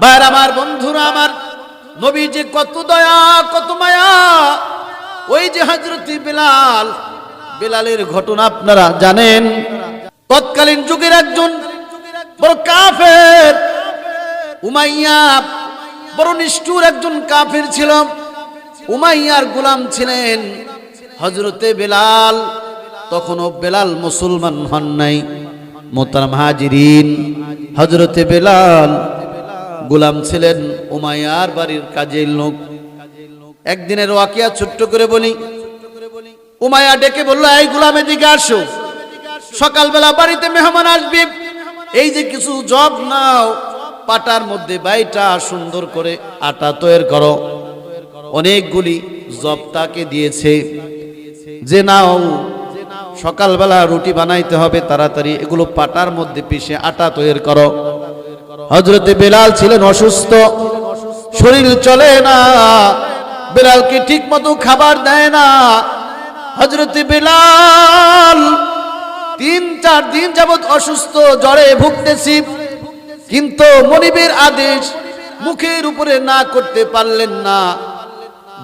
ভাইয়ের, আমার বন্ধুরা, আমার নবী যে কত দয়া, কত মায়া। ওই যে হজরতি বেলাল, বেলালের ঘটনা আপনারা জানেন। তৎকালীন যুগের একজন বড় কাফের, উমাইয়া, বড় নিষ্ঠুর একজন কাফের ছিল। উমাইয়ার গোলাম ছিলেন হজরতে বেলাল। তখনও বেলাল মুসলমান হন নাই। মোতারাম হাজিরিন হজরতে বেলাল গোলাম ছিলেন উমাইয়ার বাড়ির কাজের লোক। একদিনের ওয়াকিয়া ছোট্ট করে বলি, উমাইয়া ডেকে বলল, এই গোলাম এদিকে আসো। সকালবেলা বাড়িতে মেহমান আসবে। এই যে কিছু জব নাও, পাটার মধ্যে বাইটা সুন্দর করে আটা তৈরি করো। অনেকগুলি জব তাকে দিয়েছে। যে নাও, সকালবেলা রুটি বানাইতে হবে, তাড়াতাড়ি এগুলো পাটার মধ্যে পিষে আটা তৈরি করো। হজরতে বেলাল ছিলেন অসুস্থ, শরীর চলে না, বেলালকে ঠিক মতো খাবার দেয় না। হজরতে বেলাল তিন চার দিন যাবৎ অসুস্থ, জ্বরে ভুগতেছি কিন্তু মনিবের আদেশ মুখের উপরে না করতে পারলেন না।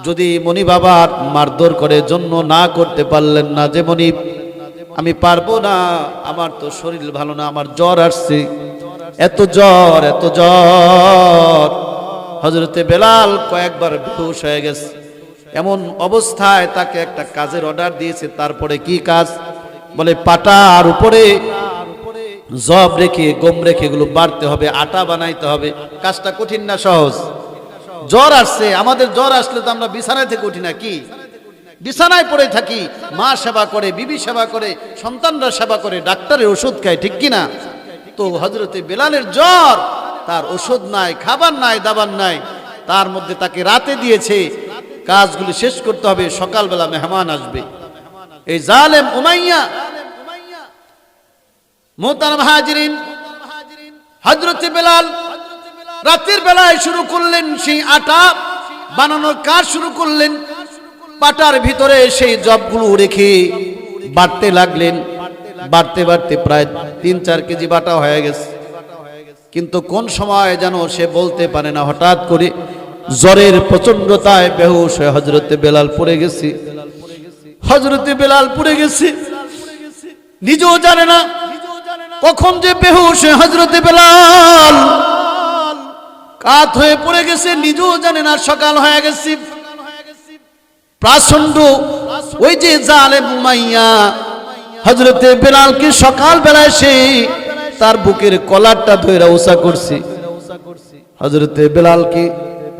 যদি মনি বাবার মারধর করে, জন্য না করতে পারলেন না যে মনিব, আমি পারব না, আমার তো শরীর ভালো না, আমার জ্বর আসছে। এত জ্বর এত জ্বর। হজরতে বেলাল কয়েকবার বেহুশ হয়ে গেছে। এমন অবস্থায় তাকে একটা কাজের অর্ডার দিয়েছে, তারপরে কি কাজ? বলে পাটার উপরে জব রেখে, গম রেখে এগুলো বাড়তে হবে, আটা বানাইতে হবে। কাজটা কঠিন না সহজ? জ্বর আসছে, আমাদের জ্বর আসলে তো আমরা বিছানায় থেকে উঠি না, কি? বিছানায় পড়ে থাকি, মা সেবা করে, বিবি সেবা করে, সন্তানরা সেবা করে, ডাক্তারের ওষুধ খায়, ঠিক কিনা? তো হজরতে বেলালের জ্বর, তার ওষুধ নাই, খাবার নাই, দাবার নাই, তার মধ্যে তাকে রাতে দিয়েছে। কাজগুলি শেষ করতে হবে, সকালবেলা মেহমান আসবে। এই জালেম উমাইয়া, মোহতারাম হাজিরিন হজরতে বেলাল রাতের বেলায় শুরু করলেন সেই আটা, বানানোর কাজ শুরু করলেন। পাটার ভিতরে সেই জবগুলো রেখে বাড়তে লাগলেন। বাড়তে বাড়তে প্রায় তিন চার কেজি বাটা হয়ে গেছে। কিন্তু কোন সময় যেন সে বলতে পারে না, হঠাৎ করে জ্বরের প্রচন্ডতায় বেহুশ হয়ে হজরতে বেলাল পড়ে গেছি। হজরতে বেলাল পড়ে গেছে। নিজেও জানে না কখন যে বেহুশ হজরতে বেলাল কাত হয়ে পড়ে গেছে, নিজেও জানে না, সকাল হয়ে গেছে। প্রাচন্ড ওই যে জালেম উমাইয়া হজরতে বেলালকে সকাল বেলায় সে তার বুকের কলারটা ধইরা উষা করছে? হজরতে বেলালকে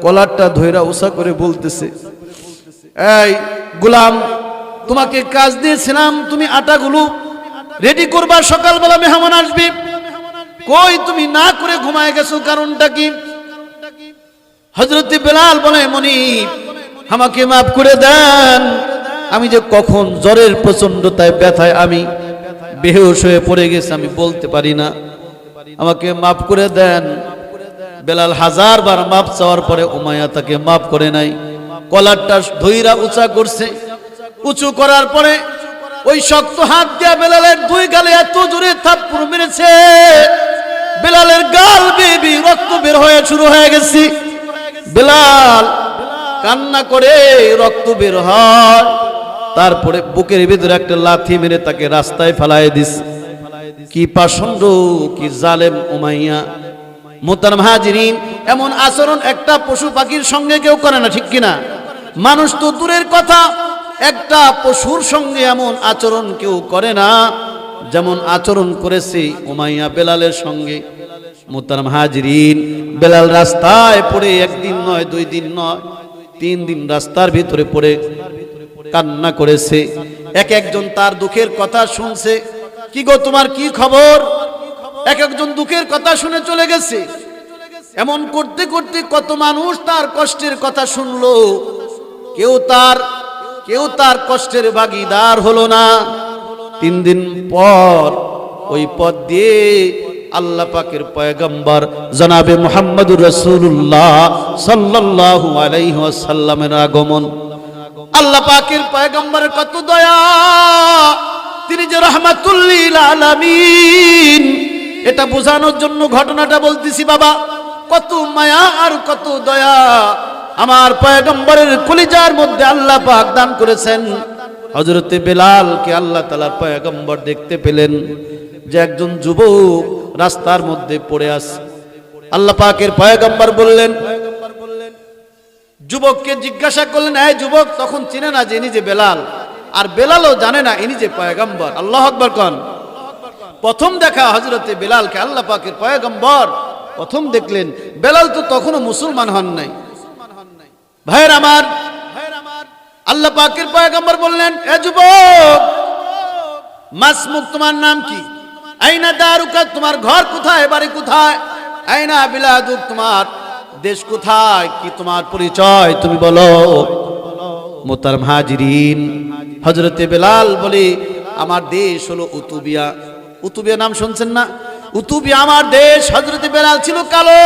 কলারটা ধইরা উষা করে বলতেছে, এই গুলাম, তোমাকে কাজ দিয়েছিলাম, তুমি আটাগুলো রেডি করবা, সকালবেলা মেহমান আসবে। কই তুমি না করে ঘুমায় গেছো, কারণটা কি? হজরতে বেলাল বলে মনি আমাকে মাফ করে দেন আমি যে কখন জ্বরের প্রচন্ডতায় ব্যথায় আমি বেহুশ হয়ে পড়ে গেছি, আমি বলতে পারি না। আমাকে মাফ করে দেন। বেলাল হাজার বার মাপ চাওয়ার পরে উমায়া তাকে মাফ করে নাই। কলারটা ধইরা উঁচা করছে। উঁচু করার পরে ওই শক্ত হাত দিয়া বেলালের দুই গালে এত জোরে থাপ্পড় মেরেছে। বেলালের গাল বেবি, রক্ত বের হয়ে শুরু হয়ে গেছে। বেলাল কান্না করে রক্ত বের হয়। তারপরে বুকের ভিতরে একটা লাথি মেরে তাকে রাস্তায় ফেলায় দিস। কি পাষণ্ড, কি জালেম উমাইয়া। মোতার হাজিরিন, এমন আচরণ একটা পশু পাখির সঙ্গে কেউ করে না, ঠিক কিনা? মানুষ তো দূরের কথা, একটা পশুর সঙ্গে এমন আচরণ কেউ করে না, যেমন আচরণ করেছে উমাইয়া বেলালের সঙ্গে। মোতারাম হাজরিন, বেলাল রাস্তায় পড়ে, একদিন নয়, দুই দিন নয়, তিন দিন রাস্তার ভিতরে পড়ে। কান্না করেছে। এক একজন তার দুঃখের কথা শুনছে। কি গো, তোমার কি খবর? এক একজন দুঃখের কথা শুনে চলে গেছে। এমন করতে করতে কত মানুষ তার কষ্টের কথা শুনলো। কেউ তার কেউ তার কষ্টের ভাগিদার হলো না। তিন দিন পর ওই পথ দিয়ে আল্লাহ পাকের পয়গম্বর জনাবে মোহাম্মদুর রসুল্লাহ সাল্লাল্লাহু আলাইহি সাল্লামের আগমন। আল্লাহ পাকের পয়গম্বরের কত দয়া। তিনি যে রহমাতুল্লিল আলামিন। এটা বোঝানোর জন্য ঘটনাটা বলতেছি বাবা, কত মায়া আর কত দয়া। আমার পয়গম্বরের কলিজার মধ্যে আল্লাহ পাক দান করেছেন। হজরতে বেলালকে আল্লাহ তালার পয়গম্বর দেখতে পেলেন যে একজন যুবক রাস্তার মধ্যে পড়ে আছে। আল্লাহ পাকের পয়গম্বর বললেন যুবককে জিজ্ঞাসা করলেন, এই যুবক, তখন চিনে না যে ইনি যে বেলাল? আর বেলালও জানে না ইনি যে পয়গম্বর। আল্লাহ আকবর কন। প্রথম দেখা হজরতে বেলালকে আল্লাহ পাকের পয়গম্বর। প্রথম দেখলেন, বেলাল তো তখনও মুসলমান হন নাই। ভাইয়ের আমার, আল্লাহ পাকের পয়গম্বর বললেন, এ যুবক মাসমুক তোমার নাম কি? আইনা দারুকা, তোমার ঘর কোথায়? বাড়ি কোথায়? আইনা বিলাদুক তোমার দেশ কোথায়? কি তোমার পরিচয়? তুমি বলো। মোতার হাজিরিন। হজরতে বেলাল বলে, আমার দেশ হলো উতুবিয়া। উতুবিয়া নাম শুনছেন না? উতুবিয়া আমার দেশ। হজরতে বেলাল ছিল কালো।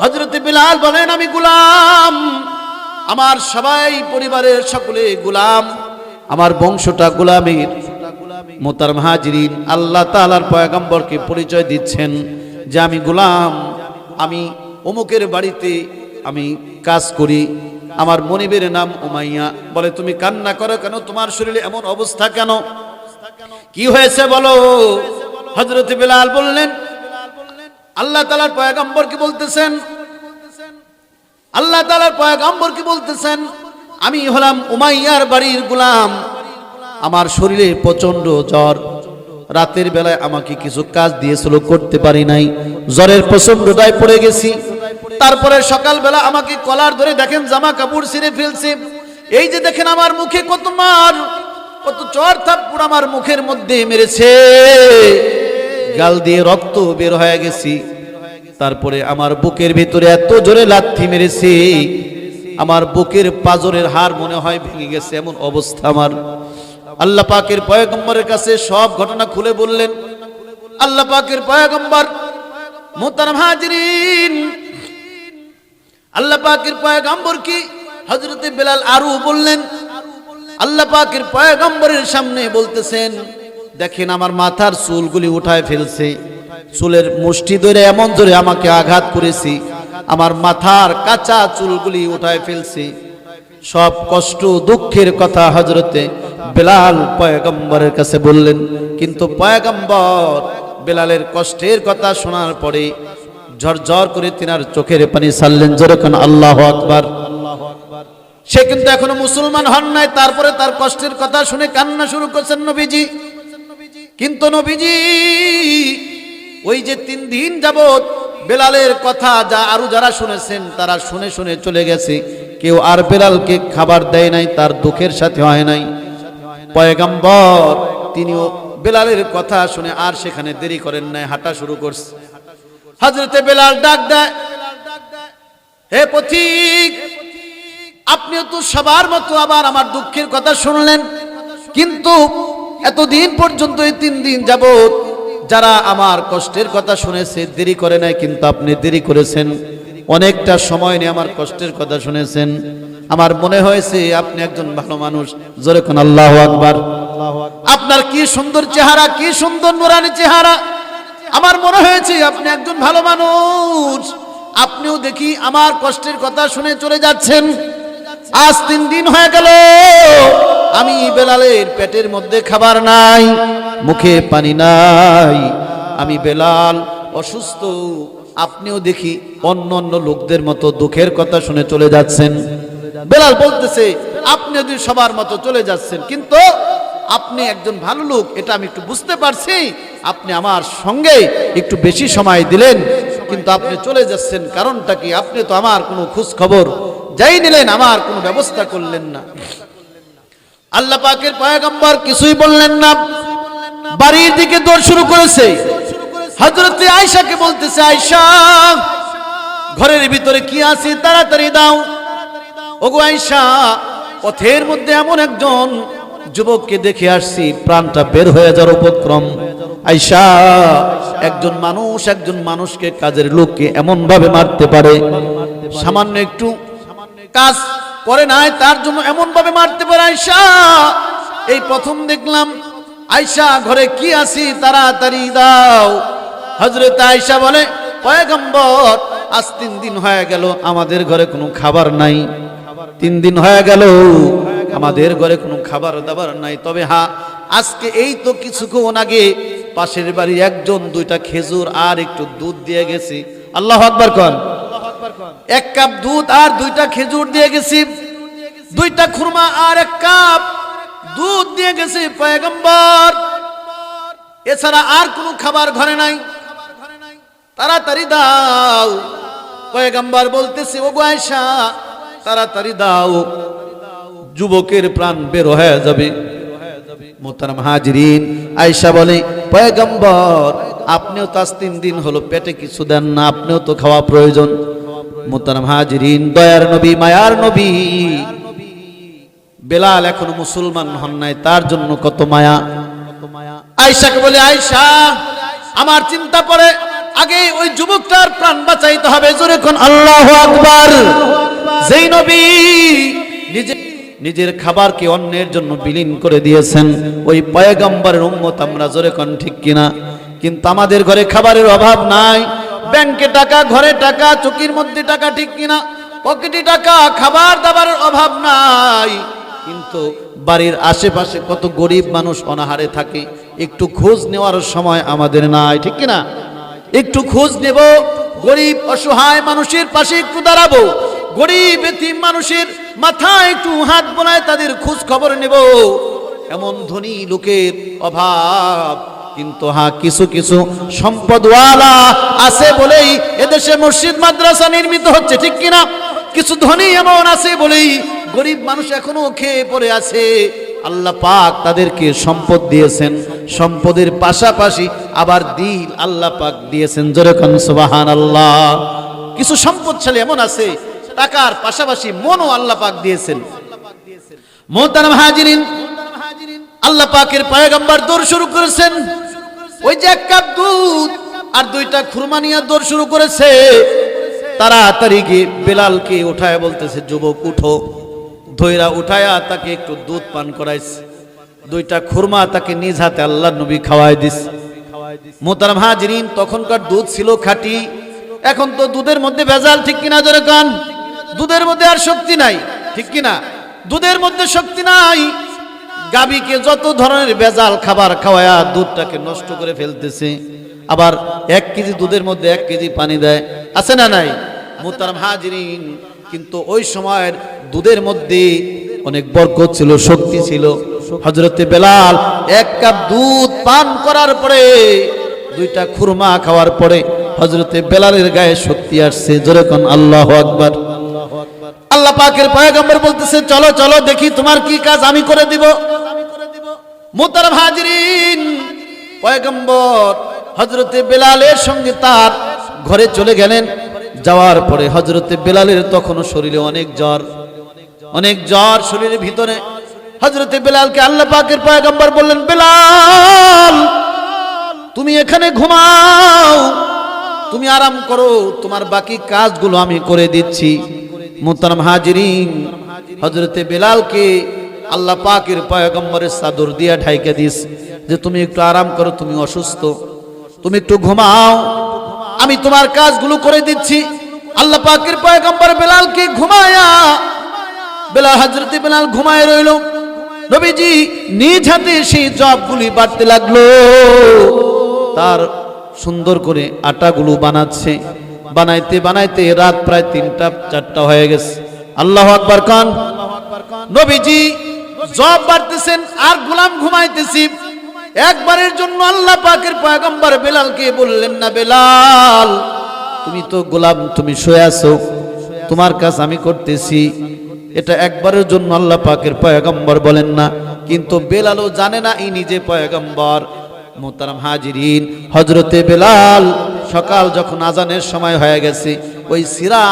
হজরতে বেলাল বলেন, আমি গুলাম। আমার সবাই পরিবারের সকলে গুলাম। আমার বংশটা গুলামের। মোতার হাজিরিন আল্লাহ তালার পয়গম্বরকে পরিচয় দিচ্ছেন যে, আমি গুলাম। আমি অমুকের বাড়িতে আমি কাজ করি। আমার মনিবের নাম উমাইয়া। বলে, তুমি কান্না করো কেন? তোমার শরীরে এমন অবস্থা কেন? কি হয়েছে বলো? হজরত বেলাল বললেন, আল্লাহ তালার পয়গম্বর কি বলতেছেন? আল্লাহ তালার পয়গম্বর কি বলতেছেন? আমি হলাম উমাইয়ার বাড়ির গুলাম। আমার শরীরে প্রচণ্ড জ্বর। রাতের বেলায় আমাকে কিছু কাজ দিয়েছিল, করতে পারি নাই। জ্বরের প্রচণ্ড দায় পড়ে গেছি। তারপরে সকালবেলা আমাকে কলার ধরে দেখেন জামা কাপড় ছিঁড়ে ফেলছে। এই যে দেখেন আমার মুখে কত মার, কত চর থাপ্পড় আমার মুখের মধ্যে মেরেছে। গাল দিয়ে রক্ত বের হয়ে গেছি। তারপরে আমার বুকের ভিতরে এত জোরে লাথি মেরেছে। আমার বুকের পাজরের হার মনে হয় ভেঙে গেছে, এমন অবস্থা আমার। আল্লাহ পাকের পয়গম্বরের কাছে সব ঘটনা খুলে বললেন। আল্লাহ পাকের পয়গম্বর মোতারাম হাজরিন আল্লাহ পাকের পয়গম্বর কি? হজরতে বেলাল আরু বললেন, আল্লাহ পাকের পয়গম্বরের সামনে বলতেছেন, দেখেন আমার মাথার চুলগুলি উঠায় ফেলছে, চুলের মুষ্টি ধরে এমন ধরে আমাকে আঘাত করেছি, আমার মাথার কাঁচা চুলগুলি উঠায় ফেলছে। সব কষ্ট দুঃখের কথা হজরতে বেলাল পয়গম্বরের কাছে বললেন, কিন্তু পয়গম্বর বেলালের কষ্টের কথা শোনার পরে ঝরঝর করে তিনার চোখের পানি সারলেন, যেরকম আল্লাহ আকবার। সে কিন্তু এখনও মুসলমান হন নাই, তারপরে তার কষ্টের কথা শুনে কান্না শুরু করছেন নবীজি। কিন্তু নবীজি, ওই যে তিন দিন যাবৎ বেলালের কথা যা আরও যারা শুনেছেন, তারা শুনে শুনে চলে গেছে। কেউ আর বেলালকে খাবার দেয় নাই, তার দুঃখের সাথে হয় নাই। পয়গাম্বর, তিনিও বেলালের কথা শুনে আর সেখানে দেরি করেন নাই, হাঁটা শুরু করছে। হজরতে বেলাল ডাক দেয়, হে পথিক, আপনিও তো সবার মতো আবার আমার দুঃখের কথা শুনলেন। কিন্তু এতদিন পর্যন্ত এই তিন দিন যাবত যারা আমার কষ্টের কথা শুনেছে, দেরি করে নাই, কিন্তু আপনি দেরি করেছেন। অনেকটা সময় নিয়ে আমার কষ্টের কথা শুনেছেন। আমার মনে হয়েছে আপনি একজন ভালো মানুষ। জোরে কোন আল্লাহ আকবার। আপনার কি সুন্দর চেহারা, কি সুন্দর নুরানি চেহারা। আমার মনে হয়েছে আপনি একজন ভালো মানুষ। আপনিও দেখি আমার কষ্টের কথা শুনে চলে যাচ্ছেন। আজ তিন দিন হয়ে গেল। আমি বেলালের পেটের মধ্যে খাবার নাই, মুখে পানি নাই। আমি বেলাল অসুস্থ। আপনিও দেখি অন্য অন্য লোকদের মতো দুঃখের কথা শুনে চলে যাচ্ছেন। বেলাল বলতেছে, আপনি যদি সবার মতো চলে যাচ্ছেন, কিন্তু আপনি একজন ভালো লোক, এটা আমি একটু বুঝতে পারছি। আপনি আমার সঙ্গে একটু বেশি সময় দিলেন, কিন্তু আপনি চলে যাচ্ছেন, কারণটা কি? আপনি তো আমার কোনো খোঁজ খবর যাই নিলেন, আমার কোনো ব্যবস্থা করলেন না। আল্লাহ পাকের পয়গম্বর কিছুই বললেন না। বাড়ির দিকে দৌড় শুরু করেছে। হজরত আয়সাকে বলতেছে আয়সা ঘরের ভিতরে কি আছে? তাড়াতাড়ি দাও। ওগো আয়সা পথের মধ্যে এমন একজন যুবককে দেখে আসছি, প্রাণটা বের হয়ে যাওয়ার উপক্রম। আয়সা একজন মানুষ একজন মানুষকে কাজের লোককে এমন ভাবে মারতে পারে। সামান্য একটু কাজ করে নাই, তার জন্য এমন ভাবে মারতে পারে আয়সা এই প্রথম দেখলাম আয়সা ঘরে কি আছি তাড়াতাড়ি দাও। হজরত আয়সা বলে, পয়গম্বর, আজ তিন দিন হয়ে গেল, আমাদের ঘরে কোনো খাবার নাই। তিন দিন হয়ে গেল আমাদের ঘরে কোনো খাবার দাবার নাই। তবে হ্যাঁ আজকে এই তো কিছুক্ষণ আগে পাশের বাড়ি একজন, দুইটা খেজুর আর একটু দুধ দিয়ে গেছি। আল্লাহ আকবার কন। এক কাপ দুধ আর দুইটা খেজুর দিয়ে গেছি। দুইটা খুরমা আর এক কাপ দুধ দিয়ে গেছি পয়গম্বর। এছাড়া আর কোনো খাবার ঘরে নাই। তাড়াতাড়ি দাও। পয়গম্বর বলতেছে ও আয়সা তাড়াতাড়ি দাও। যুবকের প্রাণ বের হয়ে যাবে। মোহতারাম হাজরিন আয়সা বলে, পয়গম্বর, আপনিও তো আজ তিন দিন হলো পেটে কিছু দেন না, আপনিও তো খাওয়া প্রয়োজন। মোহতারাম হাজরিন, দয়ার নবী, মায়ার নবী, বেলাল এখনও মুসলমান হন নাই, তার জন্য কত মায়া। আয়সাকে বলে আয়সা আমার চিন্তা পড়ে, আগে ওই যুবকটার প্রাণ বাঁচাইতে হবে। জোরে আল্লাহ আকবার। যেই নবী নিজে নিজের খাবারকে অন্যের জন্য বিলীন করে দিয়েছেন। ওই পয়গম্বরের উম্মত আমরা জোরে কোন ঠিক কিনা? কিন্তু আমাদের ঘরে খাবারের অভাব নাই। ব্যাংকে টাকা, ঘরে টাকা, চুকির মধ্যে টাকা ঠিক কিনা? পকেটে টাকা, খাবার দাবারের অভাব নাই। কিন্তু বাড়ির আশেপাশে কত গরিব মানুষ অনাহারে থাকে, একটু খোঁজ নেওয়ার সময় আমাদের নাই, ঠিক কিনা? একটু খোঁজ নেব, গরিব অসহায় মানুষের পাশে একটু দাঁড়াবো, গরিব মানুষের মাথায় একটু হাত বোলায় তাদের খোঁজ খবর নেব। এমন ধনী লোকের অভাব। কিন্তু হ্যাঁ কিছু কিছু সম্পদওয়ালা আছে বলেই এদেশে মসজিদ, মাদ্রাসা নির্মিত হচ্ছে, ঠিক কিনা? কিছু ধনী এমন আছে বলেই গরিব মানুষ এখনও খেয়ে পড়ে আছে। আল্লাহ পাক তাদেরকে সম্পদ দিয়েছেন। সম্পদের পাশাপাশি আবার দিল আল্লাহ পাক দিয়েছেন। যেরকম সুবাহান আল্লাহ কিছু সম্পদশালী এমন আছে টাকার পাশাপাশি মনও আল্লাহ পাক দিয়েছেন। মোহতারাম হাজিরিন, আল্লাহ পাকের পায়গাম্বার দৌড় শুরু করেছেন। ওই যে এক কাপ দুধ আর দুইটা খুরমা নিয়ে দৌড় শুরু করেছে। তাড়াতাড়ি গিয়ে বেলালকে উঠায় বলতেছে, যুবক, উঠো। ধৈরা উঠায়া তাকে একটু দুধ পান করাইছে। দুইটা খুরমা তাকে নিজ হাতে আল্লাহ নবী খাওয়াই দিস মোতারাম হাজরিন, তখনকার দুধ ছিল খাঁটি। এখন তো দুধের মধ্যে ভেজাল, ঠিক কিনা জোরে কান? দুধের মধ্যে আর শক্তি নাই, ঠিক কিনা? দুধের মধ্যে শক্তি নাই। গাবিকে যত ধরনের ভেজাল খাবার খাওয়ায়া দুধটাকে নষ্ট করে ফেলতেছে, আবার এক কেজি দুধের মধ্যে এক কেজি পানি দেয়, আছে না নাই? মোতারাম হাজরিন, কিন্তু ওই সময়ের দুধের মধ্যে অনেক বরকত ছিল, শক্তি ছিল। হজরতে বেলাল এক কাপ দুধ পান করার পরে, দুইটা খুরমা খাওয়ার পরে হজরতে বেলালের গায়ে শক্তি আসছে। যেরকম আল্লাহ আকবার। আল্লাহ পাকের পয়গম্বর বলতেছে, চলো চলো, দেখি তোমার কি কাজ আমি করে দিব। মোতার হাজরিন, পয়গম্বর হজরতে বেলালের সঙ্গে তার ঘরে চলে গেলেন। যাওয়ার পরে হজরতে বেলালের তখনও শরীরে অনেক জ্বর অনেক জ্বর শরীরের ভিতরে। হজরতে বেলালকে আল্লাহ পাকের পয়গম্বর বললেন, বেলাল, তুমি এখানে ঘুমাও, তুমি আরাম করো, তোমার বাকি কাজগুলো আমি করে দিচ্ছি। মোহতারাম হাজিরিন হজরতে বেলালকে আল্লাহ পাকের পয়গম্বরের চাদর দিয়া ঢাইকে দিস, যে তুমি একটু আরাম করো, তুমি অসুস্থ, তুমি একটু ঘুমাও, আমি তোমার কাজগুলো করে দিচ্ছি। আল্লাহ পাকের পয়গম্বর বেলালকে ঘুমায়া, বেলাল হজরতে বেলাল ঘুমায় রইল। নবীজি নিজ হাতে সেই জবগুলি বাড়তে লাগল। তার সুন্দর করে আটাগুলো বানাচ্ছে। বানাইতে বানাইতে রাত প্রায় তিনটা, চারটা হয়ে গেছে। আল্লাহ আকবার খান নবীজি জব বাড়তেছেন, আর গোলাম ঘুমাইতেছি। একবারের জন্য আল্লাহ পাকের পয়গম্বর বেলালকে বললেন, না বেলাল, তুমি তো গোলাম, তুমি শুয়ে আছো। তোমার কাজ আমি করতেছি। এটা একবারের জন্য আল্লাহ পাকের পয়গম্বর বলেন না, কিন্তু বেলালও জানে না ই নিজে পয়গম্বর। মোতারাম হাজিরিন হজরতে বেলাল সকাল যখন আজানের সময় হয়ে গেছে, ওই সিরা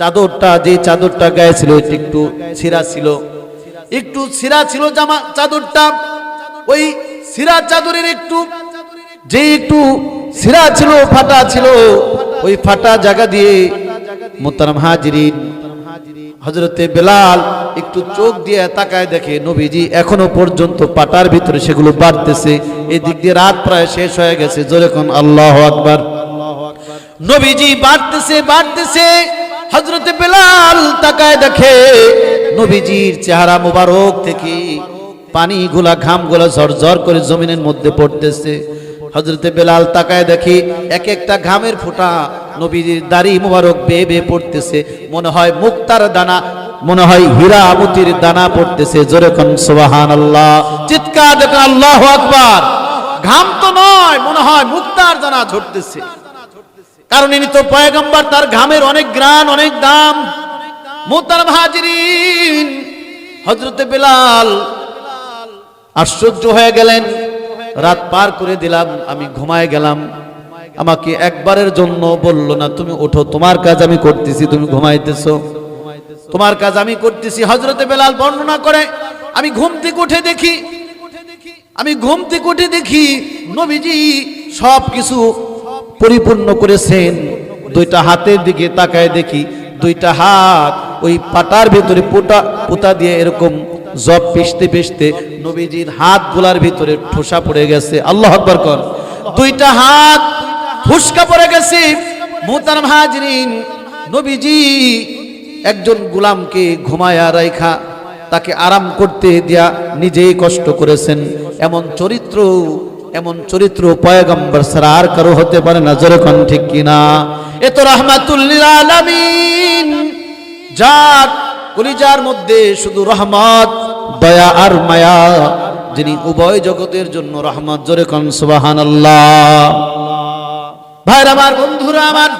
চাদরটা, যে চাদরটা গায়ে ছিল একটু ছিঁড়া ছিল। একটু ছিঁড়া ছিল জামা চাদরটা, ওই সিরা চাদরের একটু, যে একটু সিরা ছিল, ফাটা ছিল, ওই ফাটা জায়গা দিয়ে মোতারাম হাজিরিন হজরতে বেলাল একটু চোখ দিয়ে তাকায় দেখে নবীজি এখনও পর্যন্ত পাটার ভিতরে সেগুলো বাড়তেছে। এই দিক দিয়ে রাত প্রায় শেষ হয়ে গেছে। যেরকম আল্লাহ আকবার। নবীজি বাড়তেছে বাড়তেছে। হজরতে বেলাল তাকায় দেখে নবীজির চেহারা মোবারক থেকে পানি গুলা পানিগুলা, ঘামগুলা ঝরঝর করে জমিনের মধ্যে পড়তেছে। হজরতে বেলাল তাকায় দেখি এক একটা ঘামের ফোঁটা নবীজির দাড়ি মোবারক বেয়ে বেয়ে পড়তেছে। মনে হয় মুক্তার দানা মনে হয় হীরা মতির দানা পড়তেছে, জোরে কোন আল্লাহ চিৎকার দেখেন আল্লাহ আকবার। ঘাম তো নয়, মনে হয় মুক্তার দানা ঝরতেছে। কারণ ইনি তো পয়গম্বর, তার ঘামের অনেক গ্রান, অনেক দাম। মোতার হাজিরিন হজরতে বেলাল আশ্চর্য হয়ে গেলেন। রাত পার করে দিলাম, আমি ঘুমায় গেলাম। আমাকে একবারের জন্য বলল, না, তুমি ওঠো, তোমার কাজ আমি করতেছি, তুমি ঘুমাইতেছো। তোমার কাজ আমি করতেছি। হজরতে বেলাল বর্ণনা করে, আমি ঘুম থেকে উঠে দেখি, আমি ঘুম থেকে উঠে দেখি নবীজি সব কিছু পরিপূর্ণ করেছেন। দুইটা হাতের দিকে তাকায় দেখি, দুইটা হাত ওই পাটার ভিতরে পোটা, পোতা দিয়ে এরকম জব পিষতে পিষতে নবীজির হাত গোলার ভিতরে ঠোসা পড়ে গেছে। আল্লাহ আকবর কর। দুইটা হাত ফুসকা পড়ে গেছে। মোহতারাম হাজরিন নবীজি একজন গোলামকে ঘুমায়া রাইখা, তাকে আরাম করতে দিয়া নিজেই কষ্ট করেছেন। এমন চরিত্র এমন চরিত্র পয়গম্বর ছাড়া আর কারও হতে পারে না, যেরকম ঠিক কিনা। এ তো রহমাতুল্লিল যার কলিজার মধ্যে শুধু রহমত, দয়া আর মায়া, যিনি উভয় জগতের জন্য রহমত জোরে কন সুবাহান ভাইর আমার বন্ধুরা, আমার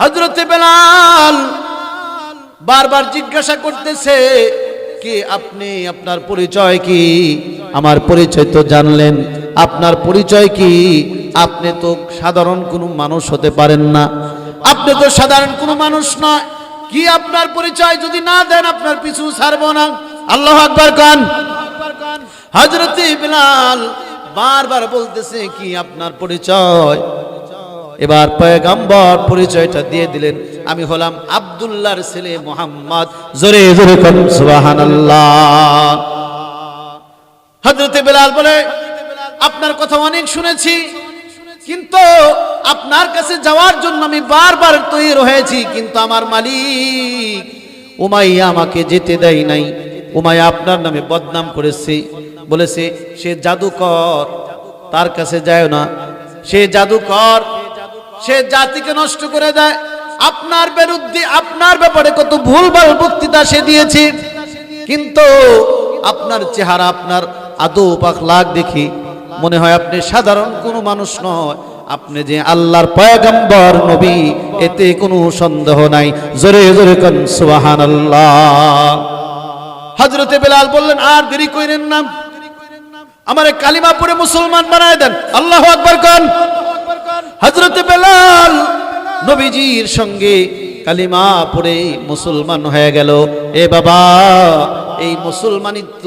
হজরতে বেলাল বারবার জিজ্ঞাসা করতেছে, কি আপনি? আপনার পরিচয় কি? আমার পরিচয় তো জানলেন। আপনার পরিচয় কি? আপনি তো সাধারণ কোনো মানুষ হতে পারেন না। আপনি তো সাধারণ কোনো মানুষ নয়। কি আপনার পরিচয় যদি না দেন, আপনার পিছু ছাড়বো না। আল্লাহ আকবর খান হজরত বিলাল বারবার বলতেছে, কি আপনার পরিচয়? এবার পয়গাম্বর পরিচয়টা দিয়ে দিলেন। আমি হলাম আব্দুল্লাহর ছেলে মোহাম্মদ। জোরে জোরে হযরতে বেলাল বলে, আপনার কথা অনেক শুনেছি, কিন্তু আপনার কাছে যাওয়ার জন্য আমি বারবার তৈরি হয়েছি, কিন্তু আমার মালিক উমাইয়া আমাকে যেতে দেয় নাই। উমাইয়া আপনার নামে বদনাম করেছে। বলেছে, সে জাদুকর, তার কাছে যায় না। সে জাদুকর সে জাতিকে নষ্ট করে দেয়। আপনার বিরুদ্ধে, আপনার ব্যাপারে কত ভুলভাল বক্তৃতা সে দিয়েছে। কিন্তু আপনার চেহারা, আপনার আদৌ পাখলাক দেখি। মনে হয় আপনি সাধারণ কোনো মানুষ নয়। আপনি যে আল্লাহর পয়গম্বর, নবী, এতে কোনো সন্দেহ নাই। জোরে জোরে কন, সুবহানাল্লাহ। হযরতে বেলাল বললেন, আর দেরি কইরেন না। আমারে কালিমা পড়ে মুসলমান বানায় দেন। আল্লাহু আকবার কন। হজরতে বেলাল নবীজির সঙ্গে কালিমা পড়ে মুসলমান হয়ে গেল। এ বাবা, এই মুসলমানিত্ব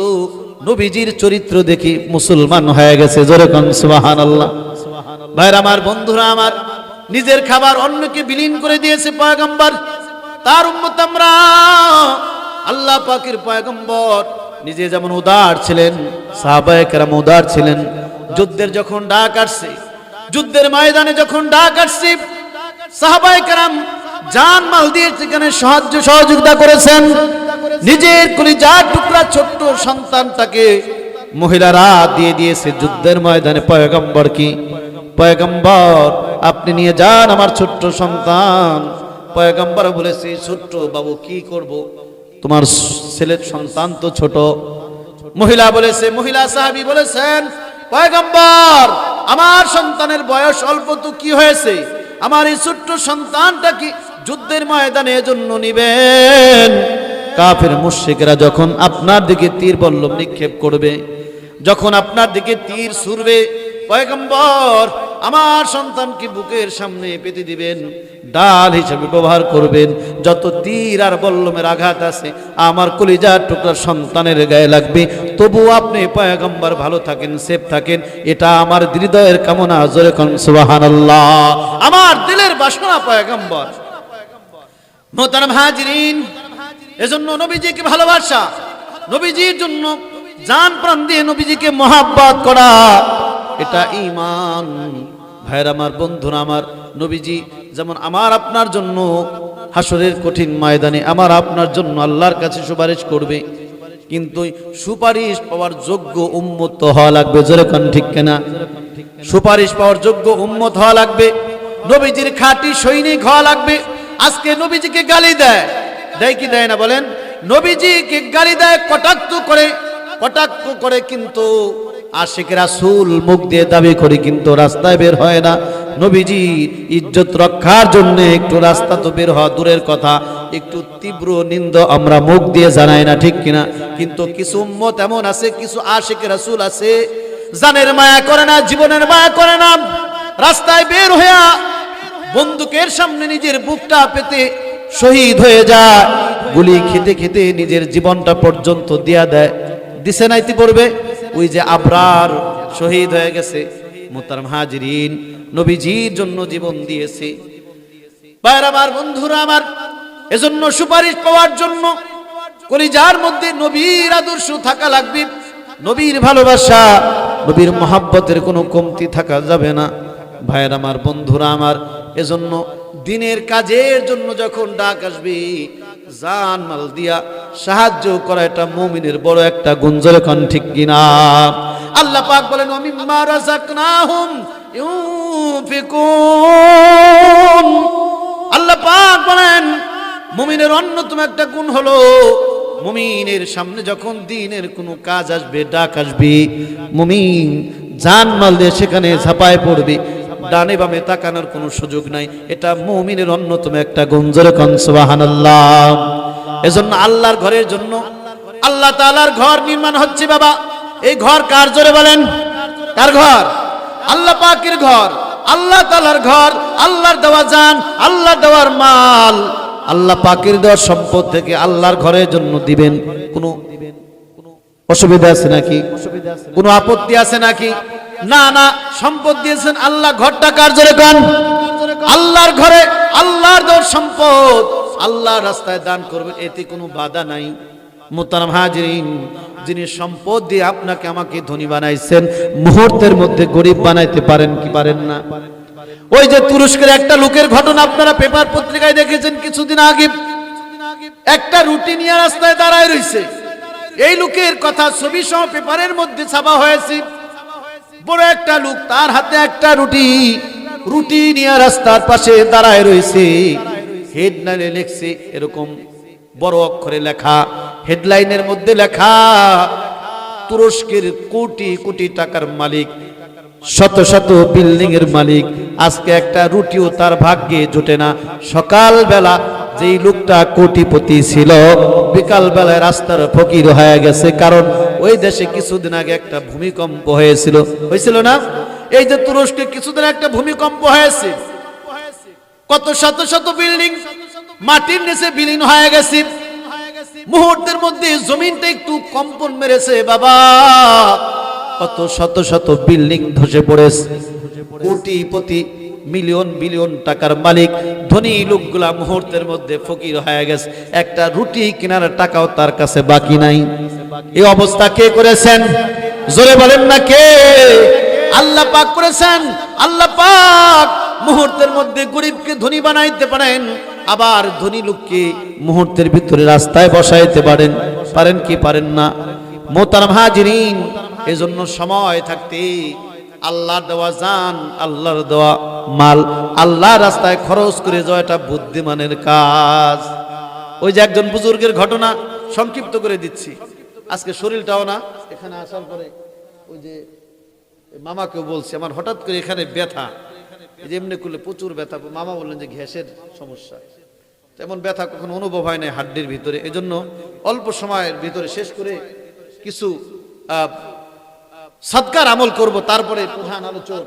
নবীজির চরিত্র দেখি মুসলমান হয়ে গেছে। জোরে কন সুবাহান আল্লাহ ভাইর আমার, বন্ধুরা আমার, নিজের খাবার অন্যকে বিলীন করে দিয়েছে পয়গম্বর। তার উম্মত আমরা। আল্লাহ পাকের পয়গম্বর নিজে যেমন উদার ছিলেন, সাহাবায়ে কেরাম উদার ছিলেন। যুদ্ধের যখন ডাক আসছে যুদ্ধের ময়দানে যখন ডাক আসছে, সাহাবায়ে কেরাম জান মাল দিয়ে সেখানে সাহায্য সহযোগিতা করেছেন। নিজের কলিজার টুকরা ছোট্ট সন্তানটাকে মহিলারা দিয়ে দিয়েছে যুদ্ধের ময়দানে, পয়গম্বর কি? পয়গম্বর, আপনি নিয়ে যান আমার ছোট্ট সন্তান। পয়গম্বর বলেছে, ছোট্ট বাবু, কি করব? তোমার ছেলের সন্তান তো ছোট। মহিলা বলেছে, মহিলা সাহাবি বলেছেন, পয়গম্বর আমার সন্তানের বয়স অল্প, তো কি হয়েছে? আমার এই ছোট্ট সন্তানটা কি যুদ্ধের ময়দানে এজন্য নিবেন? কাফের মুশরিকরা যখন আপনার দিকে তীর বল্লম নিক্ষেপ করবে, যখন আপনার দিকে তীর ছুড়বে পয়গম্বর, আমার সন্তানকে বুকের সামনে পেতে দিবেন, ডাল হিসেবে ব্যবহার করবেন। যত তীর আর বল্লমের আঘাত আছে, আমার কলিজার টুকরা সন্তানের গায়ে লাগবে। তবু আপনি পয়গম্বর, ভালো থাকেন, সেফ থাকেন, এটা আমার হৃদয়ের কামনা। জোরে সুবহানাল্লাহ। আমার দিলের বাসনা পয়গম্বর। মোহতারাম হাজরিন, এজন্য নবীজিকে ভালোবাসা, নবীজির জন্য জান প্রাণ দিয়ে নবীজিকে মহাব্বত করা। এটা ইমান ভাইয়ের আমার, বন্ধুরা আমার, নবীজি যেমন আমার আপনার জন্য হাসরের কঠিন ময়দানে আমার আপনার জন্য আল্লাহর কাছে সুপারিশ করবে, কিন্তু সুপারিশ পাওয়ার যোগ্য উম্মত হওয়া লাগবে যেরকম ঠিক কেনা? সুপারিশ পাওয়ার যোগ্য উন্মত হওয়া লাগবে, নবীজির খাঁটি সৈনিক হওয়া লাগবে, আজকে নবীজিকে গালি দেয়। দেয় কি দেয় না বলেন? নবীজিকে গালি দেয় কটাক্ষ করে কটাক্ষ করে কিন্তু আশিক রাসূল মুখ দিয়ে দাবি করে, কিন্তু রাস্তায় বের হয় না। নবীজি ইজ্জত রক্ষার জন্য একটু রাস্তা তো বের হওয়া দূরের কথা, একটু তীব্র নিন্দ আমরা মুখ দিয়ে জানাই না, ঠিক কিনা? কিন্তু কিছু উম্মত এমন আছে, কিছু আশিক রাসুল আছে, জানের মায়া করে না, জীবনের মায়া করে না, রাস্তায় বের হইয়া বন্দুকের সামনে নিজের বুকটা পেতে শহীদ হয়ে যায়, গুলি খেতে খেতে নিজের জীবনটা পর্যন্ত দিয়া দেয়। দিছে নাইতি পড়বে ওই যে আবরার শহীদ হয়ে গেছে মোতারাম হাজিরিন, নবীজির জন্য জীবন দিয়েছে। আমার, বন্ধুরা আমার, এজন্য সুপারিশ পাওয়ার জন্য কলিজার মধ্যে নবীর আদর্শ থাকা লাগবে। নবীর ভালোবাসা, নবীর মহাব্বতের কোনো কমতি থাকা যাবে না। ভাইয়ের আমার, বন্ধুরা আমার, এজন্য দিনের কাজের জন্য যখন ডাক আসবে জান মাল দিয়া সাহায্য করা এটা মুমিনের বড় একটা গুঞ্জর কন ঠিক কিনা? আল্লাহ পাক বলেন, ওমিম্মা রাযাকনাহুম ইউফিকুন আল্লাহ পাক বলেন, মুমিনের অন্যতম একটা গুণ হলো, মুমিনের সামনে যখন দিনের কোনো কাজ আসবে, ডাক আসবে, মুমিন জান মাল দিয়ে সেখানে ঝাঁপায় পড়বে ডানে বামে তাকানোর কোনো সুযোগ নাই। এটা মুমিনের অন্যতম একটা গুঞ্জরে কনসবাহান্লাহ এজন্য আল্লাহর ঘরের জন্য আল্লাহ তালার ঘর নির্মাণ হচ্ছে বাবা। এই ঘর কার জোরে বলেন? কার ঘর? আল্লাহ পাকের ঘর। আল্লাহ তালার ঘর, আল্লাহর দেওয়া যান, আল্লাহর দেওয়ার মাল। আল্লাহ পাকের দেওয়ার সম্পদ থেকে আল্লাহর ঘরের জন্য দিবেন। কোনো অসুবিধা আছে নাকি? কোনো আপত্তি আছে নাকি? না না, সম্পদ দিয়েছেন আল্লাহ, ঘরটা কার জোরে কন? আল্লাহর ঘরে, আল্লাহর দর সম্পদ। আল্লাহর রাস্তায় দান করবেন, এতে কোনো বাধা নাই। মোতারাম হাজিরিন, যিনি সম্পদ দিয়ে আপনাকে আমাকে ধনী বানাইছেন, মুহূর্তের মধ্যে গরিব বানাইতে পারেন কি পারেন না? ওই যে তুরস্কের একটা লোকের ঘটনা আপনারা পেপার পত্রিকায় দেখেছেন কিছুদিন আগে। একটা রুটি নিয়ে রাস্তায় দাঁড়ায় রইছে। এই লোকের কথা ছবি সহ পেপারের মধ্যে ছাপা হয়েছে। বড় একটা লোক, তার হাতে একটা রুটি। রুটি নিয়ে রাস্তার পাশে দাঁড়ায় রয়েছে। হেডলাইনে লেখছে এরকম বড় অক্ষরে লেখা। হেডলাইনের মধ্যে লেখা, তুরস্কের কোটি কোটি টাকার মালিক, শত শত বিল্ডিং এর মালিক। আজকে একটা রুটিও তার ভাগ্যে জোটে না। সকাল বেলা যেই লোকটা কোটিপতি ছিল বিকাল বেলায় রাস্তার ফকির হয়ে গেছে। কারণ ওই দেশে কিছুদিন আগে একটা ভূমিকম্প হয়েছিল। হয়েছিল না? এই যে তুরস্কে কিছুদিন একটা ভূমিকম্প হয়েছে। কত শত শত বিল্ডিং মাটির নিচে বিলীন হয়ে গেছে। মুহূর্তের মধ্যে জমিনটা একটু কম্পন মেরেছে, বাবা। কত শত শত বিল্ডিং ধসে পড়েছে। কোটিপতি মিলিয়ন বিলিয়ন টাকার মালিক, ধনী লোকগুলা মুহূর্তের মধ্যে ফকির হয়ে গেছে। একটা রুটি কেনার টাকাও তার কাছে বাকি নাই। এই অবস্থা কে করেছেন? জোরে বলেন না কে? আল্লাহ পাক করেছেন। আল্লাহ পাক মুহূর্তের মধ্যে গরিবকে ধনী বানাইতে পারেন, আবার ধনী লোককে মুহূর্তের ভিতরে রাস্তায় বসাইতে পারেন। পারেন কি পারেন না? মোতারাম হাজিরিন, এজন্য সময় থাকতে আল্লাহর দেওয়া জান, আল্লাহর দেওয়া মাল আল্লাহ রাস্তায় খরচ করে যাওয়া এটা বুদ্ধিমানের কাজ। ওই যে একজন বুজুর্গের ঘটনা সংক্ষিপ্ত করে দিচ্ছি। আজকে শরীরটাও না। এখানে আসার পরে ওই যে মামাকে বলছি, আমার হঠাৎ করে এখানে ব্যথা। এমনি করলে প্রচুর ব্যথা। মামা বললেন যে গ্যাসের সমস্যা। তেমন ব্যথা কখনো অনুভব হয় না হাড্ডির ভিতরে। এজন্য অল্প সময়ের ভিতরে শেষ করে কিছু সৎকার আমল করব, তারপরে প্রধান আলোচক